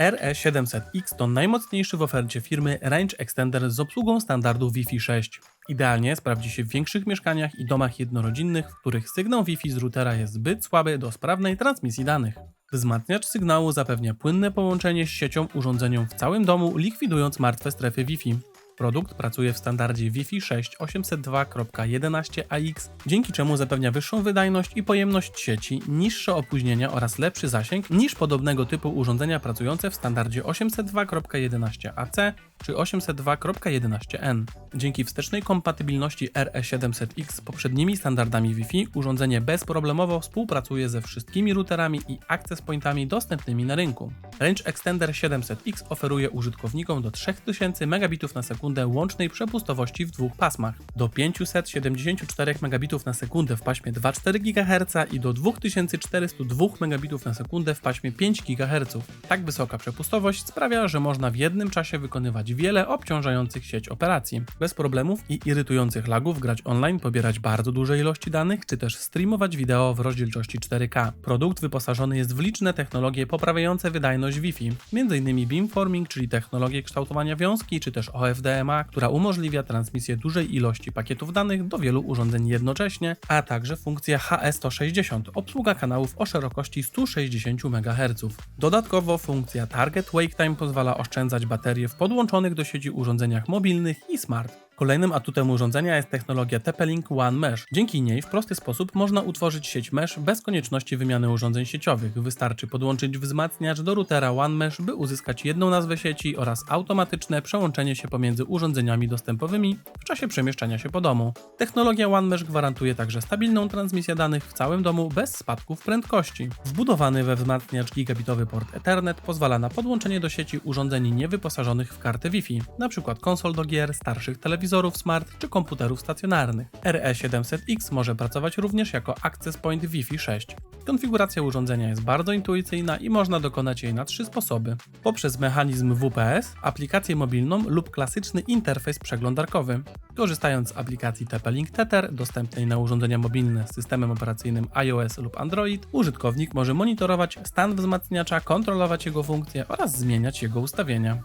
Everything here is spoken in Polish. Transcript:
RE700X to najmocniejszy w ofercie firmy range extender z obsługą standardu Wi-Fi 6. Idealnie sprawdzi się w większych mieszkaniach i domach jednorodzinnych, w których sygnał Wi-Fi z routera jest zbyt słaby do sprawnej transmisji danych. Wzmacniacz sygnału zapewnia płynne połączenie z siecią urządzeniom w całym domu, likwidując martwe strefy Wi-Fi. Produkt pracuje w standardzie Wi-Fi 6 802.11ax, dzięki czemu zapewnia wyższą wydajność i pojemność sieci, niższe opóźnienia oraz lepszy zasięg niż podobnego typu urządzenia pracujące w standardzie 802.11ac czy 802.11n. Dzięki wstecznej kompatybilności RE700X z poprzednimi standardami Wi-Fi urządzenie bezproblemowo współpracuje ze wszystkimi routerami i access pointami dostępnymi na rynku. Range Extender 700X oferuje użytkownikom do 3000 megabitów na sekundę łącznej przepustowości w dwóch pasmach, do 574 megabitów na sekundę w paśmie 2,4 GHz i do 2402 megabitów na sekundę w paśmie 5 GHz. Tak wysoka przepustowość sprawia, że można w jednym czasie wykonywać wiele obciążających sieć operacji. Bez problemów i irytujących lagów grać online, pobierać bardzo duże ilości danych, czy też streamować wideo w rozdzielczości 4K. Produkt wyposażony jest w liczne technologie poprawiające wydajność Wi-Fi, m.in. beamforming, czyli technologię kształtowania wiązki, czy też OFDMA, która umożliwia transmisję dużej ilości pakietów danych do wielu urządzeń jednocześnie, a także funkcja HE160, obsługa kanałów o szerokości 160 MHz. Dodatkowo funkcja Target Wake Time pozwala oszczędzać baterie w podłączonych do sieci urządzeniach mobilnych i smart. Kolejnym atutem urządzenia jest technologia TP-Link One Mesh. Dzięki niej w prosty sposób można utworzyć sieć mesh bez konieczności wymiany urządzeń sieciowych. Wystarczy podłączyć wzmacniacz do routera One Mesh, by uzyskać jedną nazwę sieci oraz automatyczne przełączenie się pomiędzy urządzeniami dostępowymi w czasie przemieszczania się po domu. Technologia One Mesh gwarantuje także stabilną transmisję danych w całym domu bez spadków prędkości. Wbudowany we wzmacniacz gigabitowy port Ethernet pozwala na podłączenie do sieci urządzeń niewyposażonych w kartę Wi-Fi, np. konsol do gier, starszych telewizorów, telewizorów smart czy komputerów stacjonarnych. RE700X może pracować również jako Access Point Wi-Fi 6. Konfiguracja urządzenia jest bardzo intuicyjna i można dokonać jej na trzy sposoby. Poprzez mechanizm WPS, aplikację mobilną lub klasyczny interfejs przeglądarkowy. Korzystając z aplikacji TP-Link Tether, dostępnej na urządzenia mobilne z systemem operacyjnym iOS lub Android, użytkownik może monitorować stan wzmacniacza, kontrolować jego funkcje oraz zmieniać jego ustawienia.